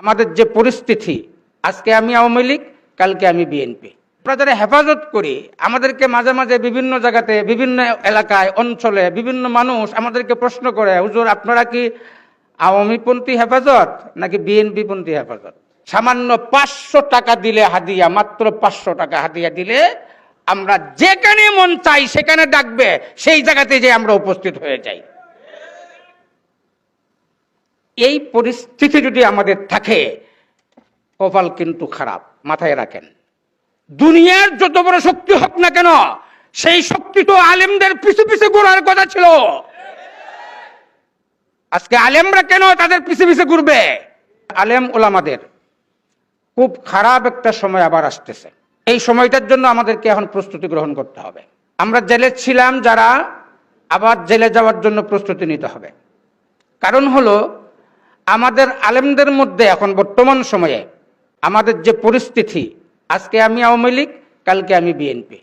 আমাদের যে পরিস্থিতি, আজকে আমি আওয়ামী লীগ, কালকে আমি বিএনপি। আমরা যারা হেফাজত করি, আমাদেরকে মাঝে মাঝে বিভিন্ন জায়গাতে, বিভিন্ন এলাকায়, অঞ্চলে বিভিন্ন মানুষ আমাদেরকে প্রশ্ন করে, হুজুর, আপনারা কি আওয়ামীপন্থী হেফাজত নাকি বিএনপি পন্থী হেফাজত? সামান্য পাঁচশো টাকা দিলে হাদিয়া, মাত্র পাঁচশো টাকা হাদিয়া দিলে আমরা যেখানে মন চাই সেখানে ডাকবে, সেই জায়গাতে যে আমরা উপস্থিত হয়ে যাই। এই পরিস্থিতি যদি আমাদের থাকে, কপাল কিন্তু খারাপ, মাথায় রাখেন। দুনিয়ার যত বড় শক্তি হোক না কেন, সেই শক্তি তো আলেমদের পিছু পিছু ঘোরার কথা ছিল। আজকে আলেমরা কেন তাদের পিছু পিছু ঘুরবে? আলেম ওলামাদের, খুব খারাপ একটা সময় আবার আসতেছে। এই সময়টার জন্য আমাদেরকে এখন প্রস্তুতি গ্রহণ করতে হবে। আমরা জেলে ছিলাম যারা, আবার জেলে যাওয়ার জন্য প্রস্তুতি নিতে হবে। কারণ হলো আমাদের আলেমদের মধ্যে এখন বর্তমান সময়ে আমাদের যে পরিস্থিতি, আজকে আমি আওয়ামী লীগ, কালকে আমি বিএনপি।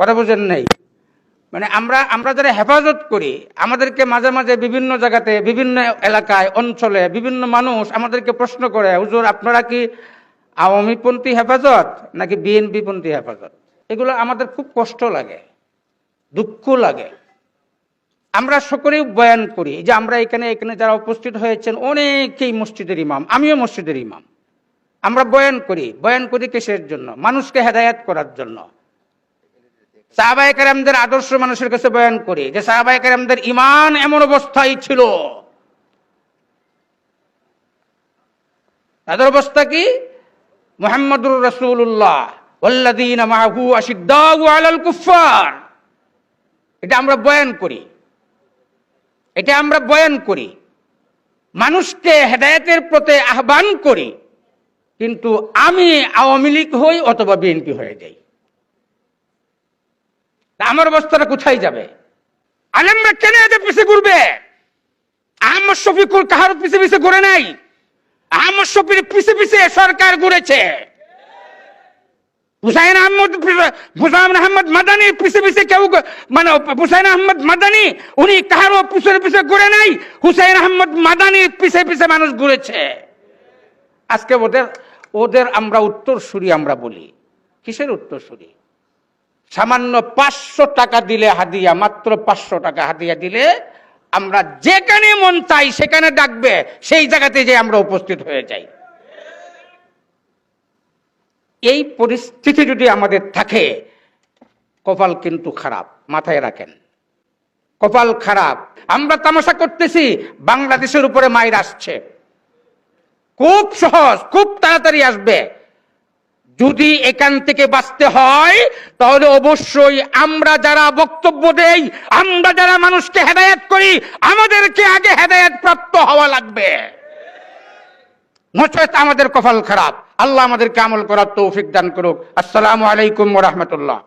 কথা বুঝেন নাই? মানে আমরা আমরা যারা হেফাজত করি, আমাদেরকে মাঝে মাঝে বিভিন্ন জায়গাতে, বিভিন্ন এলাকায়, অঞ্চলে বিভিন্ন মানুষ আমাদেরকে প্রশ্ন করে, হুজুর, আপনারা কি আওয়ামীপন্থী হেফাজত নাকি বিএনপি পন্থী হেফাজত? এগুলো আমাদের খুব কষ্ট লাগে, দুঃখ লাগে। আমরা সকলেই বয়ান করি যে আমরা এখানে এখানে যারা উপস্থিত হয়েছেন, অনেকেই মসজিদের ইমাম, আমিও মসজিদের ইমাম। আমরা বয়ান করি বয়ান করি কিসের জন্য? মানুষকে হেদায়াত করার জন্য। সাহাবায়ে কেরামদের আদর্শ মানুষের কাছে বয়ান করি যে সাহাবায়ে কেরামদের ইমান এমন অবস্থায় ছিল। তাদের অবস্থা কি? মোহাম্মদুর রসুল্লাহ আলাল কুফার এটা আমরা বয়ান করি। এটা আমরা বয়ান করি। মানুষকে হেদায়েতের প্রতি আহ্বান করি, কিন্তু আমি আওয়ামী লীগ হই অথবা বিএনপি হয়ে যাই। আমার অবস্থাটা কোথায় যাবে? আলেমরা কেন এদের পিছিয়ে ঘুরবে? আহমদ শফিকুল কাহার পিছে পিছে ঘুরে নাই? আহমদ শফির পিছে পিছে সরকার ঘুরেছে। হুসাইন আহমদ হুসাইন আহমদ মাদানির পিছে পিছে কেউ মানে হুসাইন আহমদ মাদানি, উনি কাহারও পিছনে পিছে ঘুরে নাই। হুসাইন আহমদ মাদানির পিছে পিছে মানুষ ঘুরেছে। আজকে ওদের ওদের আমরা উত্তরসূরি আমরা বলি। কিসের উত্তরসূরি? সামান্য পাঁচশো টাকা দিলে হাদিয়া, মাত্র পাঁচশো টাকা হাদিয়া দিলে আমরা যেখানে মন চাই সেখানে ডাকবে, সেই জায়গাতে যে আমরা উপস্থিত হয়ে যাই। এই পরিস্থিতি যদি আমাদের থাকে, কপাল কিন্তু খারাপ, মাথায় রাখেন। কপাল খারাপ। আমরা তামাশা করতেছি, বাংলাদেশের উপরে মায়ের আসছে। খুব সহজ, খুব তাড়াতাড়ি আসবে। যদি এখান থেকে বাঁচতে হয়, তাহলে অবশ্যই আমরা যারা বক্তব্য দেই, আমরা যারা মানুষকে হেদায়েত করি, আমাদেরকে আগে হেদায়েত প্রাপ্ত হওয়া লাগবে। নচেত আমাদের কপাল খারাপ। আল্লাহ আমাদেরকে আমল করার তৌফিক দান করুক। আসসালামু আলাইকুম রহমতুল্লাহ।